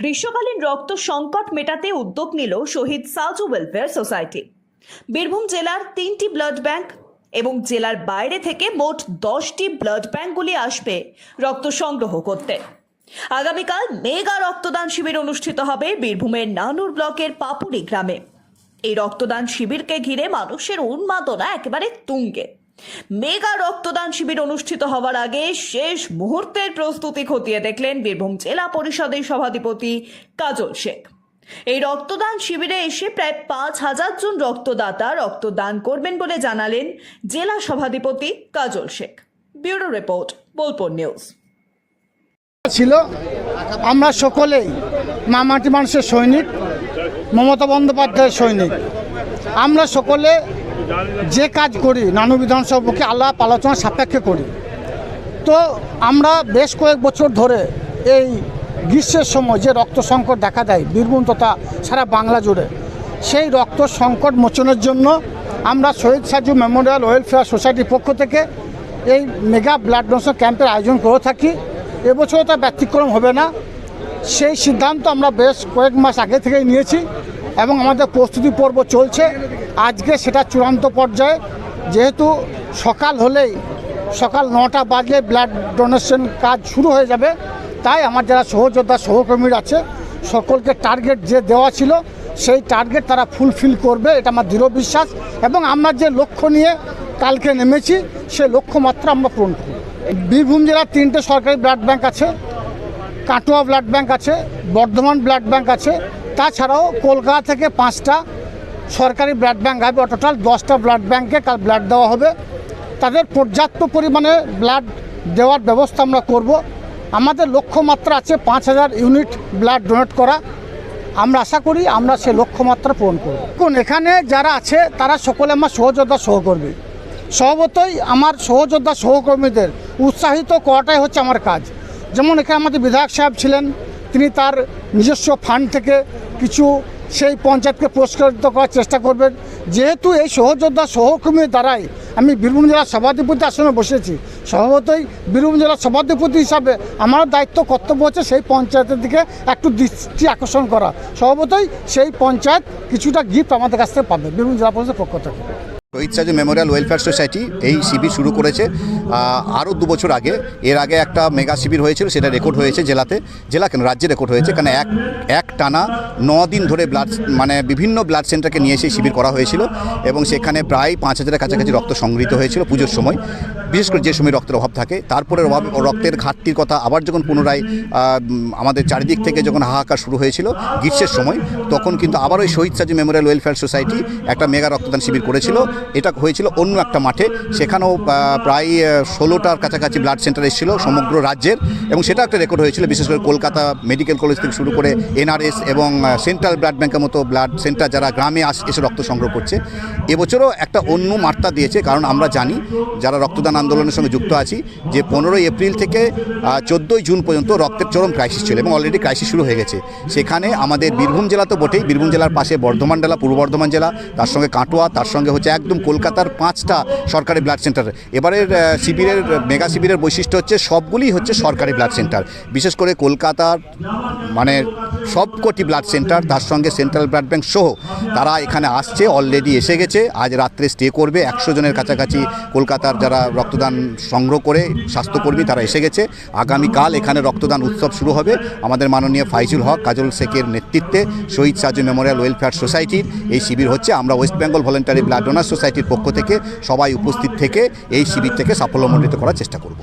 গ্রীষ্মকালীন রক্ত সংকট মেটাতে উদ্যোগ নিল শহীদ সাজু ওয়েলফেয়ার সোসাইটি বীরভূম জেলার তিনটি ব্লাড ব্যাংক এবং জেলার বাইরে থেকে মোট দশটি ব্লাড ব্যাংকগুলি আসবে রক্ত সংগ্রহ করতে। আগামীকাল মেগা রক্তদান শিবির অনুষ্ঠিত হবে বীরভূমের নানুর ব্লকের পাপুরি গ্রামে। এই রক্তদান শিবিরকে ঘিরে মানুষের উন্মাদনা একেবারে তুঙ্গে। মেগা রক্তদান শিবির অনুষ্ঠিত হওয়ার আগে শেষ মুহূর্তের প্রস্তুতি খতিয়ে দেখলেন বীরভূম জেলা পরিষদের সভাধিপতি কাজল শেখ। এই রক্তদান শিবিরে এসে প্রায় পাঁচ হাজার জন রক্তদাতা রক্তদান করবেন বলে জানালেন জেলা সভাধিপতি Kajal Sheikh. Bureau report, Bolpur news. ছিল, আমরা সকলেই মামাটি মানুষের সৈনিক, মমতা বন্দ্যোপাধ্যায়ের সৈনিক। আমরা সকলে যে কাজ করি, নানু বিধানসভাকে আলাপ আলোচনা সাপেক্ষে করি। তো আমরা বেশ কয়েক বছর ধরে এই গ্রীষ্মের সময় যে রক্ত সংকট দেখা দেয়, বীরভূম তথা সারা বাংলা জুড়ে, সেই রক্ত সংকট মোচনের জন্য আমরা শহীদ সাজু মেমোরিয়াল ওয়েলফেয়ার সোসাইটির পক্ষ থেকে এই মেগা ব্লাড ডোনেশন ক্যাম্পের আয়োজন করে থাকি। এবছরও তা ব্যতিক্রম হবে না। সেই সিদ্ধান্ত আমরা বেশ কয়েক মাস আগে থেকেই নিয়েছি এবং আমাদের প্রস্তুতি পর্ব চলছে। আজকে সেটা চূড়ান্ত পর্যায়ে। যেহেতু সকাল হলেই, সকাল নটা বাজলে ব্লাড ডোনেশন কাজ শুরু হয়ে যাবে, তাই আমার যারা সহযোদ্ধা, সহকর্মীরা আছে, সকলকে টার্গেট যে দেওয়া ছিল, সেই টার্গেট তারা ফুলফিল করবে, এটা আমার দৃঢ় বিশ্বাস। এবং আমরা যে লক্ষ্য নিয়ে কালকে নেমেছি, সে লক্ষ্যমাত্রা আমরা পূরণ করব। বীরভূম জেলার তিনটে সরকারি ব্লাড ব্যাংক আছে, কাটোয়া ব্লাড ব্যাংক আছে, বর্ধমান ব্লাড ব্যাংক আছে, তাছাড়াও কলকাতা থেকে পাঁচটা সরকারি ব্লাড ব্যাঙ্ক হবে টোটাল দশটা ব্লাড ব্যাঙ্কে কাল ব্লাড দেওয়া হবে। তাদের পর্যাপ্ত পরিমাণে ব্লাড দেওয়ার ব্যবস্থা আমরা করব। আমাদের লক্ষ্যমাত্রা আছে পাঁচ হাজার ইউনিট ব্লাড ডোনেট করা। আমরা আশা করি আমরা সে লক্ষ্যমাত্রা পূরণ করব। কোন এখানে যারা আছে, তারা সকলে আমার সহযোদ্ধা সহকর্মী। স্বভাবতই আমার সহযোদ্ধা সহকর্মীদের উৎসাহিত করাটাই হচ্ছে আমার কাজ। যেমন এখানে আমাদের বিধায়ক সাহেব ছিলেন, তিনি তার নিজস্ব ফান্ড থেকে কিছু সেই পঞ্চায়েতকে পুরস্কৃত করার চেষ্টা করবেন। যেহেতু এই সহযোদ্ধা সহকর্মীর দ্বারাই আমি বীরভূম জেলার সভাধিপতি আসনে বসেছি। স্বভাবতই বীরভূম জেলার সভাধিপতি হিসাবে আমার দায়িত্ব, কর্তব্য হচ্ছে সেই পঞ্চায়েতের দিকে একটু দৃষ্টি আকর্ষণ করা। স্বভাবতই সেই পঞ্চায়েত কিছুটা গিফট আমাদের কাছ থেকে পাবে, বীরভূম জেলা পরিষদের পক্ষ থেকে। Shahid Saju memorial welfare society এই শিবির শুরু করেছে আরও দু বছর আগে। এর আগে একটা মেগা শিবির হয়েছিল, সেটা রেকর্ড হয়েছে জেলাতে। জেলা কেন? রাজ্যে রেকর্ড হয়েছে, কারণ এক এক টানা ন দিন ধরে ব্লাড মানে বিভিন্ন ব্লাড সেন্টারকে নিয়ে এসে শিবির করা হয়েছিল এবং সেখানে প্রায় পাঁচ হাজারের কাছাকাছি রক্ত সংগৃহীত হয়েছিল পুজোর সময়। বিশেষ করে যে সময় রক্তের অভাব থাকে, তারপরে অভাব, রক্তের ঘাটতির কথা আবার যখন পুনরায় আমাদের চারিদিক থেকে যখন হাহাকার শুরু হয়েছিল গ্রীষ্মের সময়, তখন কিন্তু আবার ওই Shahid Saju memorial welfare society একটা মেগা রক্তদান শিবির করেছিল। এটা হয়েছিল অন্য একটা মাঠে। সেখানেও প্রায় ষোলোটার কাছাকাছি ব্লাড সেন্টার এসেছিল সমগ্র রাজ্যের এবং সেটা একটা রেকর্ড হয়েছিল, বিশেষ করে কলকাতা মেডিকেল কলেজ থেকে শুরু করে এনআরএস এবং সেন্ট্রাল ব্লাড ব্যাংকের মতো ব্লাড সেন্টার যারা গ্রামে আস, এসে রক্ত সংগ্রহ করছে। এবছরও একটা অন্য মাত্রা দিয়েছে, কারণ আমরা জানি, যারা রক্তদান আন্দোলনের সঙ্গে যুক্ত আছি, যে পনেরোই এপ্রিল থেকে চোদ্দোই জুন পর্যন্ত রক্তের চরম ক্রাইসিস ছিল এবং অলরেডি ক্রাইসিস শুরু হয়ে গেছে। সেখানে আমাদের বীরভূম জেলা তো বটেই, বীরভূম জেলার পাশে বর্ধমান জেলা, পূর্ব বর্ধমান জেলা, তার সঙ্গে কাটোয়া, তার সঙ্গে হচ্ছে একদম কলকাতার পাঁচটা সরকারি ব্লাড সেন্টার এবারের শিবিরের, মেগা শিবিরের বৈশিষ্ট্য হচ্ছে সবগুলি হচ্ছে সরকারি ব্লাড সেন্টার বিশেষ করে কলকাতার মানে সবকটি ব্লাড সেন্টার তার সঙ্গে সেন্ট্রাল ব্লাড ব্যাঙ্ক সহ তারা এখানে আসছে অলরেডি এসে গেছে। আজ রাত্রে স্টে করবে। একশো জনের কাছাকাছি কলকাতার যারা রক্তদান সংগ্রহ করে, স্বাস্থ্যকর্মী, তারা এসে গেছে। আগামীকাল এখানে রক্তদান উৎসব শুরু হবে। আমাদের মাননীয় ফাইজুল হক, কাজল শেখের নেতৃত্বে শহীদ সাজু মেমোরিয়াল ওয়েলফেয়ার সোসাইটির এই শিবির হচ্ছে। আমরা West Bengal voluntary blood donor সোসাইটির পক্ষ থেকে সবাই উপস্থিত থেকে এই শিবির থেকে সাফল্যমণ্ডিত করার চেষ্টা করব।